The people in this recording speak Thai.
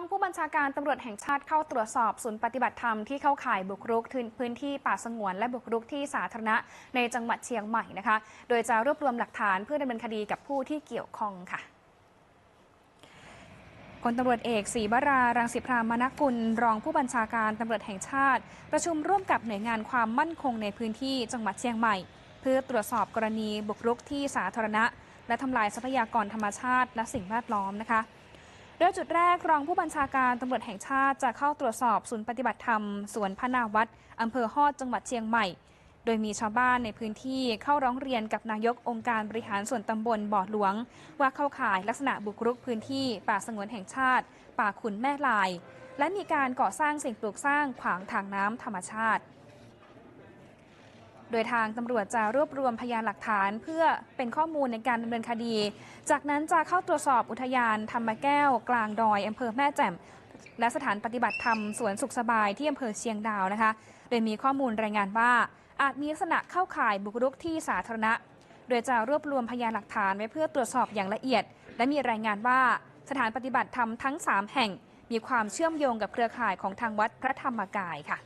องผู้บัญชาการตำรวจแห่งชาติเข้าตรวจสอบศูนย์ปฏิบัติธรรมที่เข้าข่ายบุกรุกพื้นที่ป่าสงวนและบุกรุกที่สาธารณะในจังหวัดเชียงใหม่นะคะ โดยจะรวบรวมหลักฐานเพื่อดำเนินคดีกับผู้ที่เกี่ยวข้องค่ะพลตำรวจเอกศรีวรา รังสิพรามนกุล รองผู้บัญชาการตำรวจแห่งชาติ ประชุมร่วมกับหน่วยงานความมั่นคงในพื้นที่จังหวัดเชียงใหม่ เพื่อตรวจสอบกรณีบุกรุกที่สาธารณะ และทำลายทรัพยากรธรรมชาติและสิ่งแวดล้อมนะคะ โดยจุดแรกรองผู้บัญชาการตำรวจแห่งชาติจะเข้าตรวจสอบศูนย์ปฏิบัติธรรม สวนพนาวัดอำเภอฮอดจังหวัดเชียงใหม่ โดยมีชาวบ้านในพื้นที่เข้าร้องเรียนกับนายกองค์การบริหารส่วนตำบลบ่อหลวง ว่าเข้าข่ายลักษณะบุกรุกพื้นที่ ป่าสงวนแห่งชาติ ป่าขุนแม่ลาย และมีการก่อสร้างสิ่งปลูกสร้างขวางทางน้ำธรรมชาติ โดยทางตำรวจจะรวบรวมพยานหลักฐาน เพื่อเป็นข้อมูลในการดำเนินคดี จากนั้นจะเข้าตรวจสอบอุทยานธรรมแก้ว กลางดอยอำเภอแม่แจ่ม และสถานปฏิบัติธรรมสวนสุขสบายที่อำเภอเชียงดาวนะคะ โดยมีข้อมูลรายงานว่า อาจมีลักษณะเข้าข่ายบุกรุกที่สาธารณะ โดยจะรวบรวมพยานหลักฐานไว้เพื่อตรวจสอบอย่างละเอียด และมีรายงานว่าสถานปฏิบัติธรรมทั้ง 3 แห่ง มีความเชื่อมโยงกับเครือข่ายของทางวัดพระธรรมกายค่ะ